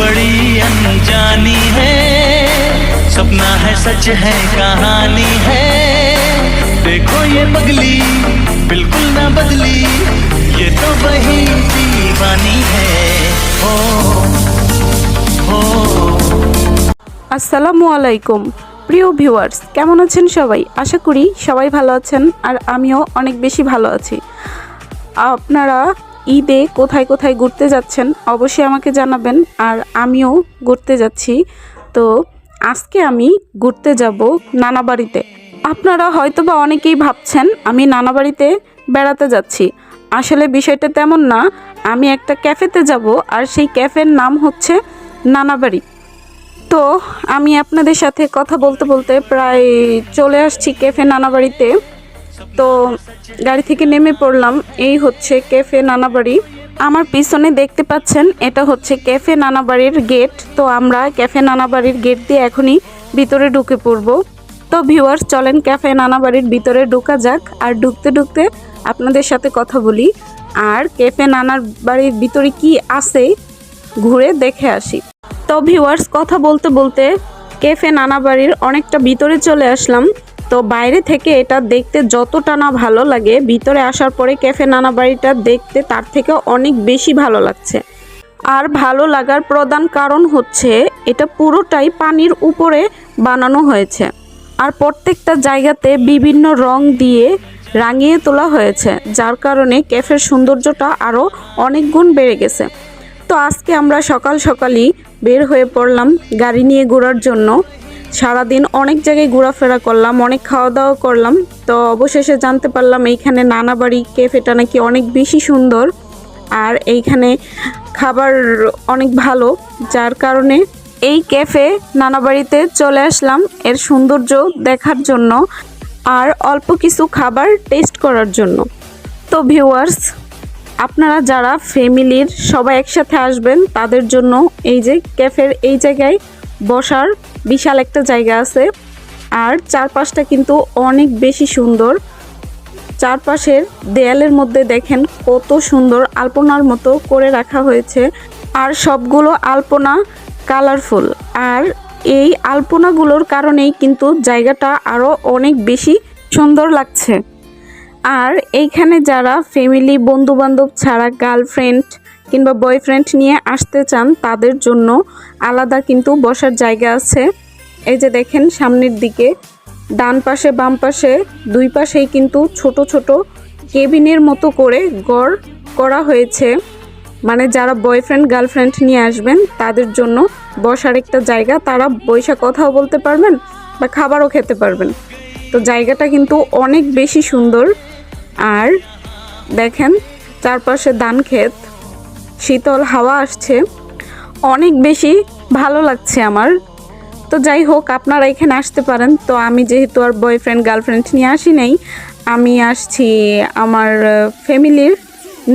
बड़ी अनजानी है। सपना है, सच है, कहानी है। देखो ये पगली, बिल्कुल ना बदली। ये तो वही दीवानी है। हो हो। আসসালামু আলাইকুম। প্রিয় ভিউয়ার্স, কেমন আছেন সবাই? আশা করি সবাই ভালো আছেন আর আমিও অনেক বেশি ভালো আছি। আপনারা ঈদে কোথায় কোথায় ঘুরতে যাচ্ছেন অবশ্যই আমাকে জানাবেন আর আমিও ঘুরতে যাচ্ছি। তো আজকে আমি ঘুরতে যাব নানা বাড়িতে। আপনারা হয়তো বা অনেকেই ভাবছেন, আমি নানা বাড়িতে বেড়াতে যাচ্ছি। আসলে বিষয়টা তেমন না, আমি একটা ক্যাফেতে যাব আর সেই ক্যাফের নাম হচ্ছে নানাবাড়ি তো আমি আপনাদের সাথে কথা বলতে বলতে প্রায় চলে আসছি ক্যাফে নানাবাড়িতে তো গাড়ি থেকে নেমে পড়লাম। এই হচ্ছে ক্যাফে নানাবাড়ি। আমার পিছনে দেখতে পাচ্ছেন, এটা হচ্ছে ক্যাফে নানাবাড়ির গেট তো আমরা ক্যাফে নানাবাড়ির গেট দিয়ে এখনই ভিতরে ঢুকে পড়ব। তো ভিউয়ার্স চলেন ক্যাফে নানাবাড়ির ভিতরে ঢোকা যাক। আর ঢুকতে ঢুকতে আপনাদের সাথে কথা বলি। আর ক্যাফে নানার বাড়ির ভিতরে কি আছে, ঘুরে দেখে আসি। তো ভিউয়ার্স কথা বলতে বলতে ক্যাফে নানা বাড়ির অনেকটা ভিতরে চলে আসলাম। তো বাইরে থেকে এটা দেখতে যতটা না ভালো লাগে, ভিতরে আসার পরে ক্যাফে নানা বাড়িটা দেখতে তার থেকে অনেক বেশি ভালো লাগছে। আর ভালো লাগার প্রধান কারণ হচ্ছে এটা পুরোটাই পানির উপরে বানানো হয়েছে। আর প্রত্যেকটা জায়গাতে বিভিন্ন রং দিয়ে রাঙিয়ে তোলা হয়েছে, যার কারণে ক্যাফের সৌন্দর্যটা আরও অনেক গুণ বেড়ে গেছে। তো আজকে আমরা সকাল সকালই বের হয়ে পড়লাম গাড়ি নিয়ে ঘোরার জন্য। সারাদিন অনেক জায়গায় ঘোরাফেরা করলাম, অনেক খাওয়া দাওয়া করলাম। তো অবশেষে জানতে পারলাম এইখানে নানাবাড়ি ক্যাফেটা নাকি অনেক বেশি সুন্দর আর এইখানে খাবার অনেক ভালো। যার কারণে এই ক্যাফে নানাবাড়িতে চলে আসলাম এর সৌন্দর্য দেখার জন্য আর অল্প কিছু খাবার টেস্ট করার জন্য। তো ভিউয়ার্স আপনারা যারা ফ্যামিলির সবাই একসাথে আসবেন, তাদের জন্য এই যে ক্যাফের এই জায়গায় বসার বিশাল একটা জায়গা আছে। আর চারপাশটা কিন্তু অনেক বেশি সুন্দর। চারপাশের দেয়ালের মধ্যে দেখেন কত সুন্দর আলপনার মতো করে রাখা হয়েছে। আর সবগুলো আলপনা কালারফুল। আর এই আলপনাগুলোর কারণেই কিন্তু জায়গাটা আরও অনেক বেশি সুন্দর লাগছে। আর এইখানে যারা ফ্যামিলি বন্ধু বান্ধব ছাড়া গার্লফ্রেন্ড কিংবা বয়ফ্রেন্ড নিয়ে আসতে চান, তাদের জন্য আলাদা কিন্তু বসার জায়গা আছে। এই যে দেখেন, সামনের দিকে, ডান পাশে, বাম পাশে, দুই পাশেই কিন্তু ছোট ছোট কেবিনের মতো করে গড় করা হয়েছে। মানে যারা বয়ফ্রেন্ড গার্লফ্রেন্ড নিয়ে আসবেন, তাদের জন্য বসার একটা জায়গা। তারা বৈশা কথাও বলতে পারবেন বা খাবারও খেতে পারবেন। তো জায়গাটা কিন্তু অনেক বেশি সুন্দর। আর দেখেন, চারপাশে ধান ক্ষেত। শীতল হাওয়া আসছে। অনেক বেশি ভালো লাগছে আমার। তো যাই হোক, আপনারা এখানে আসতে পারেন। তো আমি যেহেতু আর বয়ফ্রেন্ড গার্লফ্রেন্ড নিয়ে আসি নাই, আমি আসছি আমার ফ্যামিলির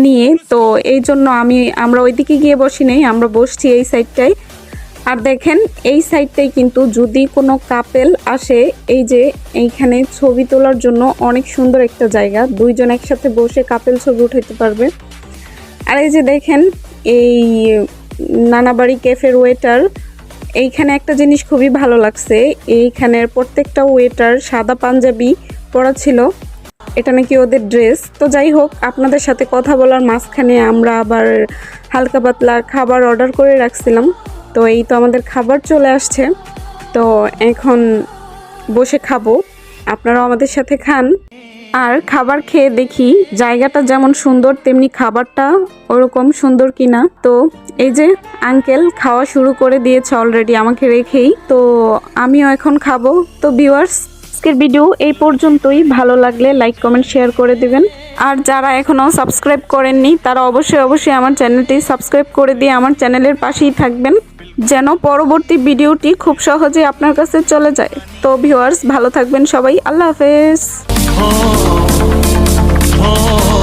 নিয়ে। তো এই জন্য আমি, আমরা ওইদিকে গিয়ে বসি নেই, আমরা বসছি এই সাইডটায় আর দেখেন, এই সাইডটাই কিন্তু যদি কোনো কাপেল আসে, এই যে এইখানে ছবি তোলার জন্য অনেক সুন্দর একটা জায়গা। দুইজন একসাথে বসে কাপেল ছবি উঠাইতে পারবে। আর এই যে দেখেন, এই নানাবাড়ি ক্যাফের ওয়েটার এইখানে একটা জিনিস খুবই ভালো লাগছে। এইখানের প্রত্যেকটা ওয়েটার সাদা পাঞ্জাবি পরা ছিল। এটা নাকি ওদের ড্রেস তো যাই হোক, আপনাদের সাথে কথা বলার মাঝখানে আমরা আবার হালকা পাতলা খাবার অর্ডার করে রাখছিলাম। তো এই তো আমাদের খাবার চলে আসছে। তো এখন বসে খাব। আপনারাও আমাদের সাথে খান। আর খাবার খেয়ে দেখি, জায়গাটা যেমন সুন্দর, তেমনি খাবারটা ওরকম সুন্দর কিনা। তো এই যে আঙ্কেল খাওয়া শুরু করে দিয়েছে অলরেডি আমাকে রেখেই। তো আমিও এখন খাব। তো ভিউয়ার্স আজকের ভিডিও এই পর্যন্তই। ভালো লাগলে লাইক কমেন্ট শেয়ার করে দিবেন। আর যারা এখনও সাবস্ক্রাইব করেননি, তারা অবশ্যই অবশ্যই আমার চ্যানেলটি সাবস্ক্রাইব করে দিয়ে আমার চ্যানেলের পাশেই থাকবেন। যেন পরবর্তী ভিডিওটি খুব সহজে আপনার কাছে চলে যায়। তো ভিউয়ার্স ভালো থাকবেন সবাই। আল্লাহ হাফেজ। oh, oh, oh.